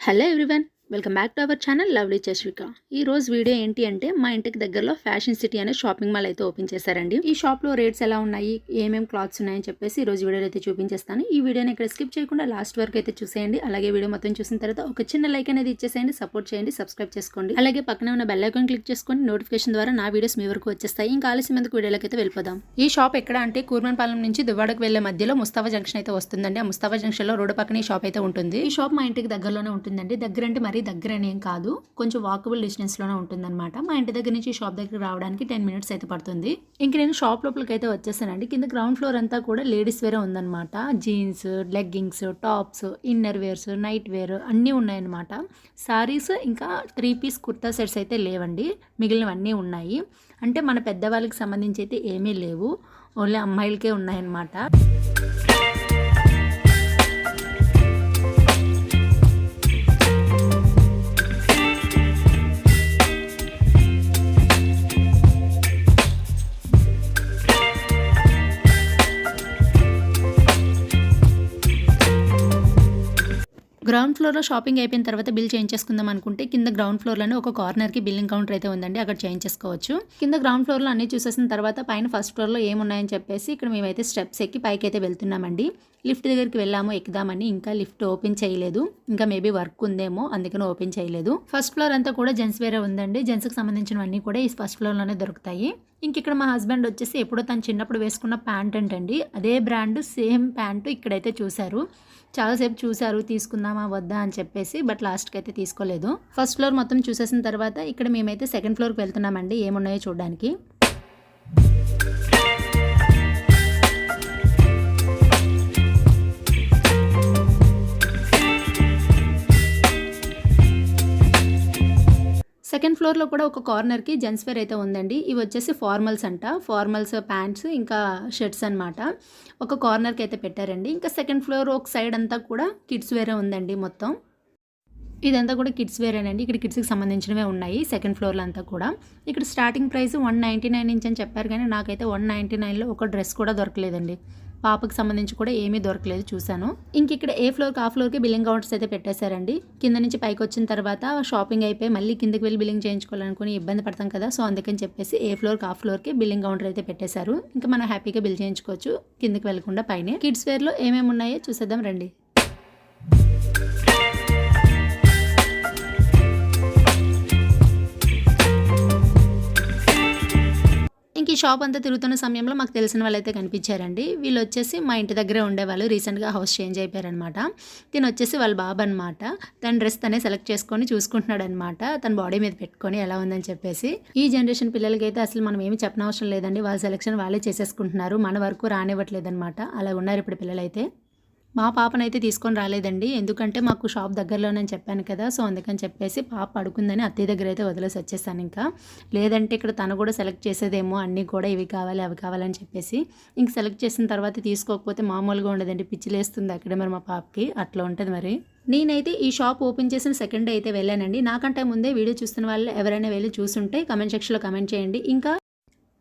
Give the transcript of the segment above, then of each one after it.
Hello everyone, welcome back to our channel lovely Chashvika. ఈ రోజు video ఏంటి అంటే మా ఇంటికి దగ్గరలో ఫ్యాషన్ సిటీ అనే షాపింగ్ మాల్ అయితే ఓపెన్ చేశారండి. ఈ షాప్లో రేట్స్ ఎలా ఉన్నాయి ఏమేం క్లాత్స్ ఉన్నాయని చెప్పేసి ఈ రోజు వీడియోలో అయితే చూపించేస్తాను. ఈ వీడియోని ఇక్కడ స్కిప్ చేయకుండా లాస్ట్ వరకు అయితే చూసేయండి. అలాగే వీడియో మొత్తం చూసిన తర్వాత ఒక చిన్న లైక్ అనేది ఇచ్చేసేయండి సపోర్ట్ చేయండి సబ్స్క్రైబ్ చేసుకోండి. అలాగే పక్కన ఉన్న బెల్ ఐకాన్ క్లిక్ చేసుకొని నోటిఫికేషన్ ద్వారా నా వీడియోస్ మీ వరకు వచ్చేస్తాయి. ఇంకా ఆలస్యం ఎందుకు వీడియోలోకి అయితే వెళ్ళిపోదాం. ఈ షాప్ ఎక్కడ అంటే కూర్మన్పాలెం నుంచి దువ్వాడకు వెళ్ళే మధ్యలో ముస్తాఫా జంక్షన్ అయితే వస్తుందండి. ఆ ముస్తాఫా జంక్షన్లో రోడ్డు పక్కన ఈ షాప్ అయితే ఉంటుంది. ఈ షాప్ మా ఇంటికి దగ్గరలోనే ఉంటుందండి. దగ్గర అంటే మరి దగ్గర అని కాదు. కొంచెం వాకబుల్ డిస్టెన్స్లోనే ఉంటుందన్నమాట. మా ఇంటి దగ్గర నుంచి షాప్ దగ్గర రావడానికి టెన్ మినిట్స్ అయితే పడుతుంది. ఇంక నేను షాప్ లోపలికి అయితే వచ్చేసానండి. కింద గ్రౌండ్ ఫ్లోర్ అంతా కూడా లేడీస్ వేరే ఉందన్నమాట. Jeans leggings tops inner wears night wear అన్నీ ఉన్నాయన్నమాట. సారీస్ ఇంకా త్రీ పీస్ కుర్తా సెట్స్ అయితే లేవండి. మిగిలినవన్నీ ఉన్నాయి. అంటే మన పెద్దవాళ్ళకి సంబంధించి అయితే ఏమీ లేవు. ఓన్లీ అమ్మాయిలకే ఉన్నాయన్నమాట. ఫ్లోర్లో షాపింగ్ అయిపోయిన తర్వాత బిల్ చేయించేసుకుందాం అనుకుంటే కింద గ్రౌండ్ ఫ్లోర్లోనే ఒక కార్నర్కి బిల్లింగ్ కౌంటర్ అయితే ఉందండి. అక్కడ చేయించేసుకోవచ్చు కింద గ్రౌండ్ ఫ్లోర్లో అన్ని చూసేసిన తర్వాత పైన ఫస్ట్ ఫ్లోర్లో ఏమున్నాయని చెప్పేసి ఇక్కడ మేమైతే స్టెప్స్ ఎక్కి పైకి అయితే వెళ్తున్నామండి. లిఫ్ట్ దగ్గరికి వెళ్ళాము ఎక్కుదామని. ఇంకా లిఫ్ట్ ఓపెన్ చేయలేదు. ఇంకా మేబీ వర్క్ ఉందేమో అందుకని ఓపెన్ చేయలేదు. ఫస్ట్ ఫ్లోర్ అంతా కూడా జెంట్స్ వేరే ఉందండి. జెంట్స్కి సంబంధించినవన్నీ కూడా ఈ ఫస్ట్ ఫ్లోర్లోనే దొరుకుతాయి. ఇంక ఇక్కడ మా హస్బెండ్ వచ్చేసి ఎప్పుడో తను చిన్నప్పుడు వేసుకున్న ప్యాంట్ అంటండి. అదే బ్రాండ్ సేమ్ ప్యాంటు ఇక్కడైతే చూశారు. చాలాసేపు చూశారు తీసుకుందామా వద్దా అని చెప్పేసి బట్ లాస్ట్కి అయితే తీసుకోలేదు. ఫస్ట్ ఫ్లోర్ మొత్తం చూసేసిన తర్వాత ఇక్కడ మేమైతే సెకండ్ ఫ్లోర్కి వెళ్తున్నామండి ఏమున్నాయో చూడడానికి. సెకండ్ ఫ్లోర్లో కూడా ఒక కార్నర్కి జెంట్స్ వేర్ అయితే ఉందండి. ఇవి వచ్చేసి ఫార్మల్స్ అంట. ఫార్మల్స్ ప్యాంట్స్ ఇంకా షర్ట్స్ అనమాట ఒక కార్నర్కి అయితే పెట్టారండి. ఇంకా సెకండ్ ఫ్లోర్ ఒక సైడ్ అంతా కూడా కిడ్స్ వేరే ఉందండి మొత్తం. ఇదంతా కూడా కిడ్స్ వేరేనండి. ఇక్కడ కిడ్స్కి సంబంధించినవే ఉన్నాయి. సెకండ్ ఫ్లోర్లో అంతా కూడా. ఇక్కడ starting price one ninety nine inch అని చెప్పారు కానీ నాకైతే వన్ నైంటీ నైన్లో ఒక డ్రెస్ కూడా దొరకలేదండి. పాపకి సంబంధించి కూడా ఏమీ దొరకలేదు చూశాను. ఇంక ఇక్కడ ఏ ఫ్లోర్కి ఆ ఫ్లోర్కి బిల్లింగ్ కౌంటర్స్ అయితే పెట్టేశారండి. కింద నుంచి పైకి వచ్చిన తర్వాత షాపింగ్ అయిపోయి మళ్ళీ కిందకి వెళ్ళి బిల్లింగ్ చేయించుకోవాలనుకుని ఇబ్బంది పడతాం కదా సో అందుకని చెప్పేసి ఏ ఫ్లోర్కి ఆ ఫ్లోర్కి బిల్లింగ్ కౌంటర్ అయితే పెట్టేశారు. ఇంకా మనం హ్యాపీగా బిల్ చేయించుకోవచ్చు. కిందకి వెళ్ళకుండా పైన. కిడ్స్ వేర్లో ఏమేమి ఉన్నాయో చూసేద్దాం రండి. షాప్ అంతా తిరుగుతున్న సమయంలో మాకు తెలిసిన వాళ్ళు అయితే కనిపించారండి. వీళ్ళు వచ్చేసి మా ఇంటి దగ్గరే ఉండేవాళ్ళు. రీసెంట్గా హౌస్ చేంజ్ అయిపోయారనమాట తిను వచ్చేసి వాళ్ళ బాబు అనమాట తన డ్రెస్ తనే సెలెక్ట్ చేసుకొని చూసుకుంటున్నాడు అనమాట తన బాడీ మీద పెట్టుకొని ఎలా ఉందని చెప్పేసి. ఈ జనరేషన్ పిల్లలకి అయితే అసలు మనం ఏమి చెప్పనవసరం లేదండి. వాళ్ళ సెలెక్షన్ వాళ్ళే చేసేసుకుంటున్నారు. మన వరకు రానివ్వట్లేదు అనమాట అలా ఉన్నారు ఇప్పుడు పిల్లలైతే. మా పాపనైతే తీసుకొని రాలేదండి. ఎందుకంటే మాకు షాప్ దగ్గరలోనే చెప్పాను కదా సో అందుకని చెప్పేసి పాప పడుకుందని అత్తయ్య దగ్గర అయితే వదిలేసి వచ్చేసాను ఇంకా. లేదంటే ఇక్కడ తను కూడా సెలెక్ట్ చేసేదేమో అన్నీ కూడా ఇవి కావాలి అవి కావాలని చెప్పేసి. ఇంక సెలెక్ట్ చేసిన తర్వాత తీసుకోకపోతే మామూలుగా ఉండదండి. పిచ్చిలేస్తుంది అక్కడ మరి మా పాపకి. అట్లా ఉంటుంది మరి. నేనైతే ఈ షాప్ ఓపెన్ చేసిన సెకండ్ డే అయితే వెళ్ళానండి. నాకంటే ముందే వీడియో చూస్తున్న వాళ్ళు ఎవరైనా వెళ్ళి చూసుంటే కమెంట్ సెక్షన్లో కమెంట్ చేయండి. ఇంకా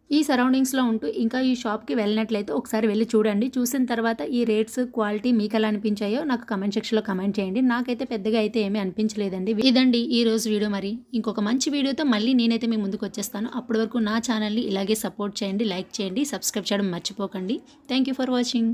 ఈ సరౌండింగ్స్లో ఉంటూ ఇంకా ఈ షాప్కి వెళ్ళినట్లయితే ఒకసారి వెళ్ళి చూడండి. చూసిన తర్వాత ఈ రేట్స్ క్వాలిటీ మీకు ఎలా అనిపించాయో నాకు కమెంట్ సెక్షన్లో కమెంట్ చేయండి. నాకైతే పెద్దగా అయితే ఏమీ అనిపించలేదండి. ఇదండి ఈ రోజు వీడియో మరి. ఇంకొక మంచి వీడియోతో మళ్ళీ నేనైతే మీ ముందుకు వచ్చేస్తాను. అప్పటి వరకు నా ఛానల్ని ఇలాగే సపోర్ట్ చేయండి లైక్ చేయండి సబ్స్క్రైబ్ చేయడం మర్చిపోకండి. Thank you for watching.